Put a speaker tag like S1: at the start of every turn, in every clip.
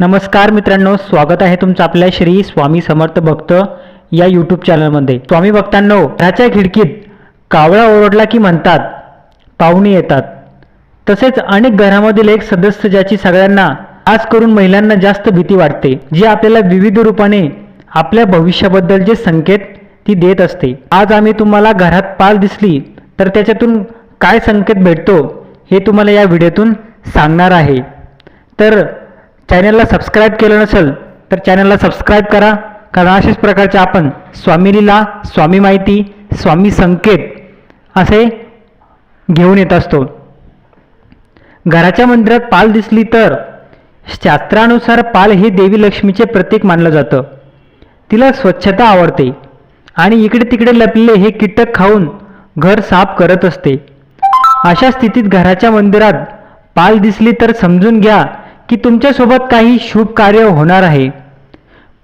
S1: नमस्कार मित्रांनो स्वागत आहे तुमचं आपल्या श्री स्वामी समर्थ भक्त या यूट्यूब चॅनलमध्ये स्वामी भक्तांनो घराच्या खिडकीत कावळा ओरडला की म्हणतात पाहुणे येतात. तसेच अनेक घरामधील एक सदस्य ज्याची सगळ्यांना आज करून महिलांना जास्त भीती वाटते जी आपल्याला विविध रूपाने आपल्या भविष्याबद्दलचे संकेत ती देत असते. आज आम्ही तुम्हाला घरात पाल दिसली तर त्याच्यातून काय संकेत भेटतो हे तुम्हाला या व्हिडिओतून सांगणार आहे. तर चॅनलला सबस्क्राईब केलं नसेल तर चॅनलला सबस्क्राईब करा. कारण अशाच प्रकारचे आपण स्वामीलीला स्वामी माहिती स्वामी संकेत असे घेऊन येत असतो. घराच्या मंदिरात पाल दिसली तर शास्त्रानुसार पाल हे देवी लक्ष्मीचे प्रतीक मानलं जातं. तिला स्वच्छता आवडते आणि इकडे तिकडे लपलेले हे कीटक खाऊन घर साफ करत असते. अशा स्थितीत घराच्या मंदिरात पाल दिसली तर समजून घ्या की तुमच्यासोबत काही शुभ कार्य होणार आहे.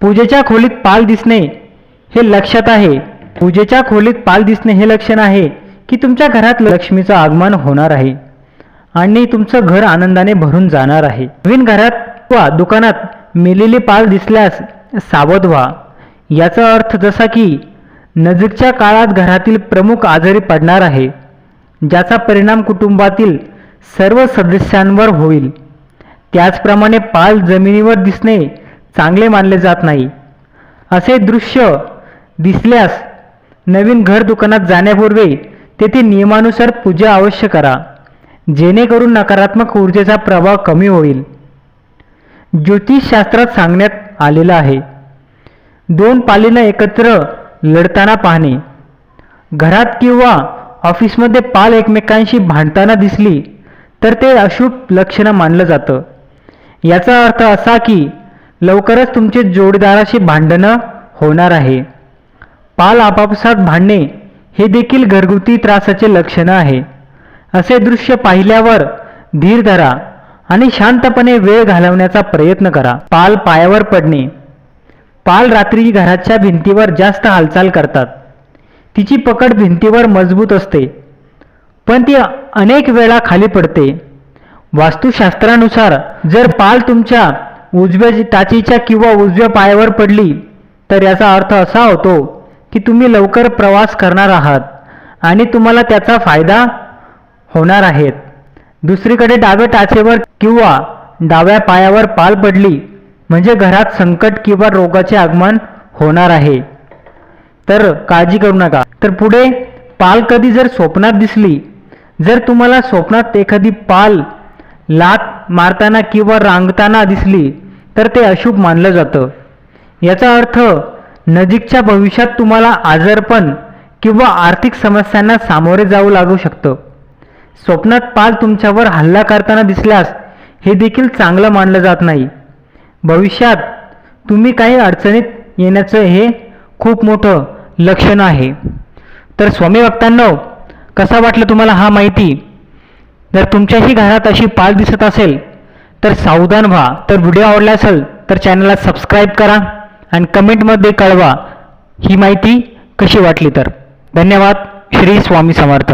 S1: पूजेच्या खोलीत पाल दिसणे हे लक्षात आहे. पूजेच्या खोलीत पाल दिसणे हे लक्षण आहे की तुमच्या घरात लक्ष्मीचं आगमन होणार आहे आणि तुमचं घर आनंदाने भरून जाणार आहे. नवीन घरात वा दुकानात मेलेली पाल दिसल्यास सावध व्हा. याचा अर्थ जसा की नजीकच्या काळात घरातील प्रमुख आजारी पडणार आहे ज्याचा परिणाम कुटुंबातील सर्व सदस्यांवर होईल. त्याचप्रमाणे पाल जमिनीवर दिसणे चांगले मानले जात नाही. असे दृश्य दिसल्यास नवीन घर दुकानात जाण्यापूर्वी तेथे नियमानुसार पूजा अवश्य करा. जेणेकरून नकारात्मक ऊर्जेचा प्रभाव कमी होईल. ज्योतिषशास्त्रात सांगण्यात आलेलं आहे दोन पालीनं एकत्र लढताना पाहणे. घरात किंवा ऑफिसमध्ये पाल एकमेकांशी भांडताना दिसली तर ते अशुभ लक्षणं मानलं जातं. याचा अर्थ असा की लवकरच तुमचे जोडीदाराशी भांडणं होणार आहे. पाल आपापसात भांडणे हे देखील घरगुती त्रासाचे लक्षण आहे. असे दृश्य पाहिल्यावर धीर धरा आणि शांतपणे वेळ घालवण्याचा प्रयत्न करा. पाल पायावर पडणे. पाल रात्री घराच्या भिंतीवर जास्त हालचाल करतात. तिची पकड भिंतीवर मजबूत असते. पण ती अनेक वेळा खाली पडते. वास्तुशास्त्रानुसार जर पाल तुमच्या उजव्या टाचीच्या किंवा उजव्या पायावर पडली तर याचा अर्थ असा होतो की तुम्ही लवकर प्रवास करणार आहात आणि तुम्हाला त्याचा फायदा होणार आहेत. दुसरीकडे डाव्या टाचेवर किंवा डाव्या पायावर पाल पडली म्हणजे घरात संकट किंवा रोगाचे आगमन होणार आहे. तर काळजी करू नका. तर पुढे पाल कधी जर स्वप्नात दिसली जर तुम्हाला स्वप्नात एखादी पाल लात मारताना किंवा रांगताना दिसली तर ते अशुभ मानलं जातं. याचा अर्थ नजीकच्या भविष्यात तुम्हाला आजारपण किंवा आर्थिक समस्यांना सामोरे जावं लागू शकतं. स्वप्नात पाल तुमच्यावर हल्ला करताना दिसल्यास हे देखील चांगलं मानलं जात नाही. भविष्यात तुम्ही काही अडचणीत येण्याचं हे खूप मोठं लक्षण आहे. तर स्वामी भक्तांनो कसा वाटलं तुम्हाला हा माहिती? जर तुमच्याही घरात अशी पाल दिसत असेल तर सावधान व्हा. तर व्हिडिओ आवडला असेल तर चॅनलला सबस्क्राईब करा आणि कमेंटमध्ये कळवा. ही माहिती कशी वाटली तर. धन्यवाद. श्री स्वामी समर्थ.